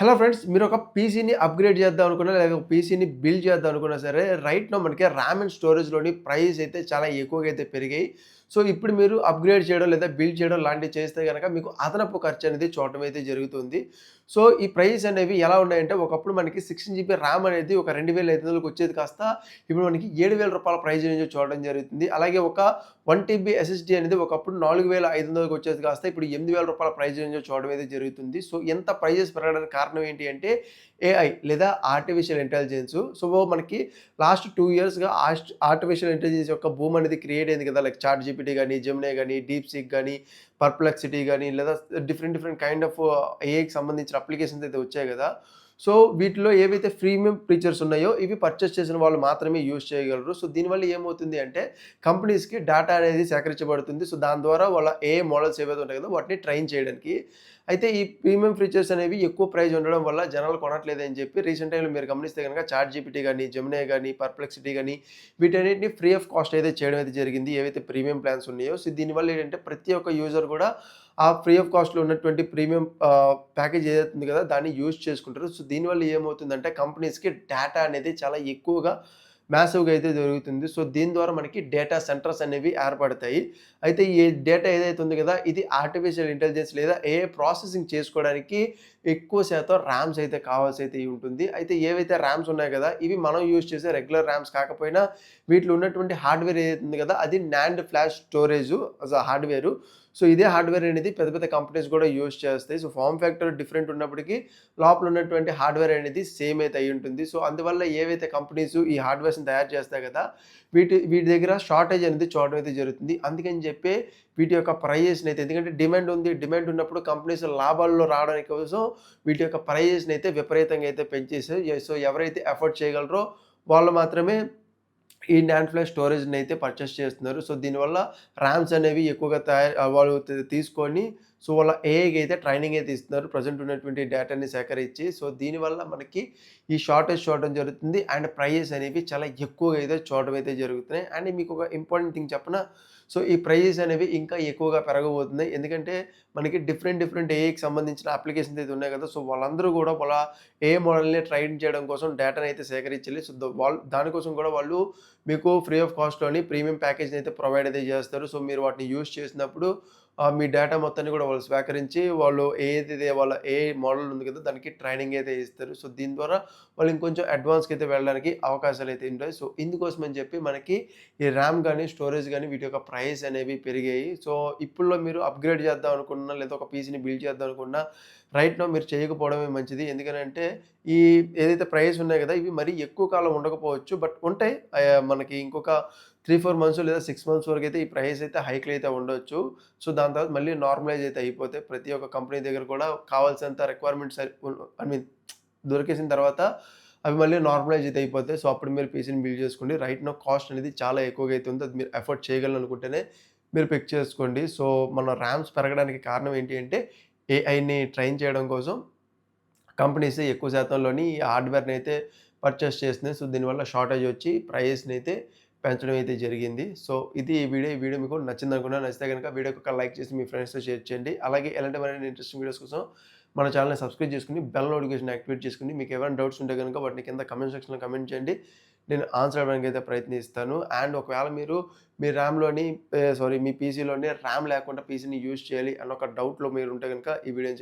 Hello friends మీరు ఒక పీసీని upgrade చేద్దాం అనుకున్నా లేదా ఒక పీసీని బిల్డ్ చేద్దాం అనుకున్నా సరే రైట్ నో మనకి ర్యామ్ అండ్ స్టోరేజ్లోని ప్రైస్ అయితే చాలా ఎక్కువగా అయితే పెరిగాయి. సో ఇప్పుడు మీరు అప్గ్రేడ్ చేయడం లేదా బిల్డ్ చేయడం లాంటివి చేస్తే కనుక మీకు అదనపు ఖర్చు అనేది చూడటం అయితే జరుగుతుంది. సో ఈ ప్రైస్ అనేవి ఎలా ఉన్నాయంటే ఒకప్పుడు మనకి సిక్స్టీన్ జీబీ ర్యామ్ అనేది ఒక రెండు వేల ఐదు వందలకు వచ్చేది కాస్త ఇప్పుడు మనకి ఏడు వేల రూపాయల ప్రైస్ రేంజ్ చూడడం జరుగుతుంది. అలాగే ఒక వన్ టీబీ ఎస్ఎస్డి అనేది ఒకప్పుడు నాలుగు వేల ఐదు వందలకు వచ్చేది కాస్త ఇప్పుడు ఎనిమిది వేల రూపాయల ప్రైస్ రేంజ్ చూడడం అయితే జరుగుతుంది. సో ఎంత ప్రైజెస్ పెరగడానికి కారణం ఏంటి అంటే ఏఐ లేదా ఆర్టిఫిషియల్ ఇంటెలిజెన్స్. సో మనకి లాస్ట్ టూ ఇయర్స్గా ఆర్టిఫిషియల్ ఇంటెలిజెన్స్ యొక్క భూమి అనేది క్రియేట్ అయింది కదా లైక్ చార్ట్ జీపీటీ కానీ జెమినే కానీ డీప్ సిక్ కానీ పర్ప్లెక్సిటీ కానీ లేదా డిఫరెంట్ డిఫరెంట్ కైండ్ ఆఫ్ ఏఐకి సంబంధించిన అప్లికేషన్స్ అయితే వచ్చాయి కదా. సో వీటిలో ఏవైతే ప్రీమియం ఫీచర్స్ ఉన్నాయో ఇవి పర్చేస్ చేసిన వాళ్ళు మాత్రమే యూజ్ చేయగలరు. సో దీనివల్ల ఏమవుతుంది అంటే కంపెనీస్కి డేటా అనేది సేకరించబడుతుంది. సో దాని ద్వారా వాళ్ళ ఏ మోడల్స్ ఏవైతే ఉంటాయి కదా వాటిని ట్రైన్ చేయడానికి అయితే ఈ ప్రీమియం ఫీచర్స్ అనేవి ఎక్కువ ప్రైస్ ఉండడం వల్ల జనాలు కొనట్లేదు అని చెప్పి రీసెంట్ టైంలో మీరు గమనిస్తే కనుక చాట్ జీపీటీ కానీ జెమినే కానీ పర్ప్లెక్సిటీ కానీ వీటన్నిటిని ఫ్రీ ఆఫ్ కాస్ట్ అయితే చేయడం అయితే జరిగింది. ఏవైతే ప్రీమియం ప్లాన్స్ ఉన్నాయో సో దీనివల్ల ఏంటంటే ప్రతి ఒక్క యూజర్ కూడా ఆ ఫ్రీ ఆఫ్ కాస్ట్లో ఉన్నటువంటి ప్రీమియం ప్యాకేజ్ ఏదైతుంది కదా దాన్ని యూజ్ చేసుకుంటారు. సో దీనివల్ల ఏమవుతుందంటే కంపెనీస్కి డేటా అనేది చాలా ఎక్కువగా మ్యాసివ్గా అయితే జరుగుతుంది. సో దీని ద్వారా మనకి డేటా సెంటర్స్ అనేవి ఏర్పడతాయి. అయితే ఈ డేటా ఏదైతే ఉంది కదా ఇది ఆర్టిఫిషియల్ ఇంటెలిజెన్స్ లేదా ఏ ప్రాసెసింగ్ చేసుకోవడానికి ఎక్కువ శాతం ర్యామ్స్ అయితే కావాల్సి అయితే ఉంటుంది. అయితే ఏవైతే ర్యామ్స్ ఉన్నాయి కదా ఇవి మనం యూజ్ చేసే రెగ్యులర్ ర్యామ్స్ కాకపోయినా వీటిలో ఉన్నటువంటి హార్డ్వేర్ ఏదైతే ఉంది కదా అది NAND flash storage hardware so ఇదే హార్డ్వేర్ అనేది పెద్ద పెద్ద కంపెనీస్ కూడా యూజ్ చేస్తాయి. సో ఫామ్ ఫ్యాక్టర్ డిఫరెంట్ ఉన్నప్పటికీ లోపల ఉన్నటువంటి హార్డ్వేర్ అనేది సేమ్ అయితే అయి ఉంటుంది. సో అందువల్ల ఏవైతే కంపెనీస్ ఈ హార్డ్వేర్స్ని తయారు చేస్తాయి కదా వీటి వీటి దగ్గర షార్టేజ్ అనేది చూడడం అయితే జరుగుతుంది. అందుకని చెప్పి వీటి యొక్క ప్రైజెస్ని అయితే ఎందుకంటే డిమాండ్ ఉంది డిమాండ్ ఉన్నప్పుడు కంపెనీస్ లాభాల్లో రావడానికి కోసం వీటి యొక్క ప్రైజెస్ని అయితే విపరీతంగా అయితే పెంచేసాయి సో ఎవరైతే ఎఫర్ట్ చేయగలరో వాళ్ళు మాత్రమే ఈ నాండ్ ఫ్లాష్ స్టోరేజ్ని అయితే పర్చేస్ చేస్తున్నారు. సో దీనివల్ల ర్యామ్స్ అనేవి ఎక్కువగా తయారు వాళ్ళు తీసుకొని సో వాళ్ళ ఏఐకి అయితే ట్రైనింగ్ అయితే ఇస్తున్నారు. ప్రజెంట్ ఉన్నటువంటి డేటాని సేకరించి. సో దీనివల్ల మనకి ఈ షార్టేజ్ చూడడం జరుగుతుంది. అండ్ ప్రైజెస్ అనేవి చాలా ఎక్కువగా అయితే చూడడం అయితే జరుగుతున్నాయి. అండ్ మీకు ఒక ఇంపార్టెంట్ థింగ్ చెప్పిన? సో ఈ ప్రైజెస్ అనేవి ఇంకా ఎక్కువగా పెరగబోతున్నాయి. ఎందుకంటే మనకి డిఫరెంట్ డిఫరెంట్ ఏఐకి సంబంధించిన అప్లికేషన్స్ అయితే ఉన్నాయి కదా. సో వాళ్ళందరూ కూడా వాళ్ళ ఏ మోడల్ని ట్రైన్ చేయడం కోసం డేటాని అయితే సేకరించాలి. సో వాళ్ళు దానికోసం కూడా వాళ్ళు మీకు ఫ్రీ ఆఫ్ కాస్ట్లోని ప్రీమియం ప్యాకేజ్ని అయితే ప్రొవైడ్ అయితే చేస్తారు. సో మీరు వాటిని యూజ్ చేసినప్పుడు మీ డేటా మొత్తాన్ని కూడా వాళ్ళు స్వీకరించి వాళ్ళు ఏదైతే వాళ్ళ ఏ మోడల్ ఉంది కదా దానికి ట్రైనింగ్ అయితే ఇస్తారు. సో దీని ద్వారా వాళ్ళు ఇంకొంచెం అడ్వాన్స్కి అయితే వెళ్ళడానికి అవకాశాలు అయితే ఉంటాయి. సో ఇందుకోసం అని చెప్పి మనకి ఈ ర్యామ్ కానీ స్టోరేజ్ కానీ వీటి యొక్క ప్రైస్ అనేవి పెరిగాయి. సో ఇప్పుడులో మీరు అప్గ్రేడ్ చేద్దాం అనుకున్నా లేదా ఒక పీసీని బిల్డ్ చేద్దాం అనుకున్నా రైట్లో మీరు చేయకపోవడమే మంచిది. ఎందుకంటే ఈ ఏదైతే ప్రైస్ ఉన్నాయి కదా ఇవి మరీ ఎక్కువ కాలం ఉండకపోవచ్చు. బట్ ఉంటాయి. మనకి ఇంకొక త్రీ ఫోర్ మంత్స్ లేదా సిక్స్ మంత్స్ వరకు అయితే ఈ ప్రైస్ అయితే హైక్లు అయితే ఉండొచ్చు. సో దాని తర్వాత మళ్ళీ నార్మలైజ్ అయితే అయిపోతే ప్రతి ఒక్క కంపెనీ దగ్గర కూడా కావాల్సినంత రిక్వైర్మెంట్ సరి ఐ మీన్ దొరికేసిన తర్వాత అవి మళ్ళీ నార్మలైజ్ అయితే అయిపోతాయి సో అప్పుడు మీరు పీసీని బిల్డ్ చేసుకోండి. రైట్ నో కాస్ట్ అనేది చాలా ఎక్కువగా అయితే ఉంది. అది మీరు ఎఫర్ట్ చేయగలను అనుకుంటేనే మీరు పిక్ చేసుకోండి. సో మన ర్యామ్స్ పెరగడానికి కారణం ఏంటి అంటే ఏఐని ట్రైన్ చేయడం కోసం కంపెనీస్ ఎక్కువ శాతంలోని ఈ హార్డ్వేర్ని అయితే పర్చేస్ చేస్తున్నాయి సో దీనివల్ల షార్టేజ్ వచ్చి ప్రైస్ని అయితే పెంచడం అయితే జరిగింది. సో ఇది ఈ వీడియో ఈ వీడియో మీకు నచ్చింది అనుకున్నా నచ్చితే కనుక వీడియోకి ఒక లైక్ చేసి మీ ఫ్రెండ్స్తో షేర్ చేయండి. అలాగే ఎలాంటి మరిన్ని ఇంట్రెస్టింగ్ వీడియోస్ కోసం మన ఛానల్ని సబ్స్క్రైబ్ చేసుకుని బెల్ నోటిఫికేషన్ యాక్టివేట్ చేసుకుని మీకు ఏమైనా డౌట్స్ ఉంటే కనుక వాటిని కింద కమెంట్ సెక్షన్లో కమెంట్ చేయండి. నేను ఆన్సర్ అవ్వడానికి అయితే ప్రయత్నిస్తాను. అండ్ ఒకవేళ మీరు మీ ర్యామ్లోని సారీ మీ పీసీలోని ర్యామ్ లేకుండా పీసీని యూజ్ చేయాలి అన్న ఒక డౌట్లో మీరు ఉంటే కనుక ఈ వీడియోని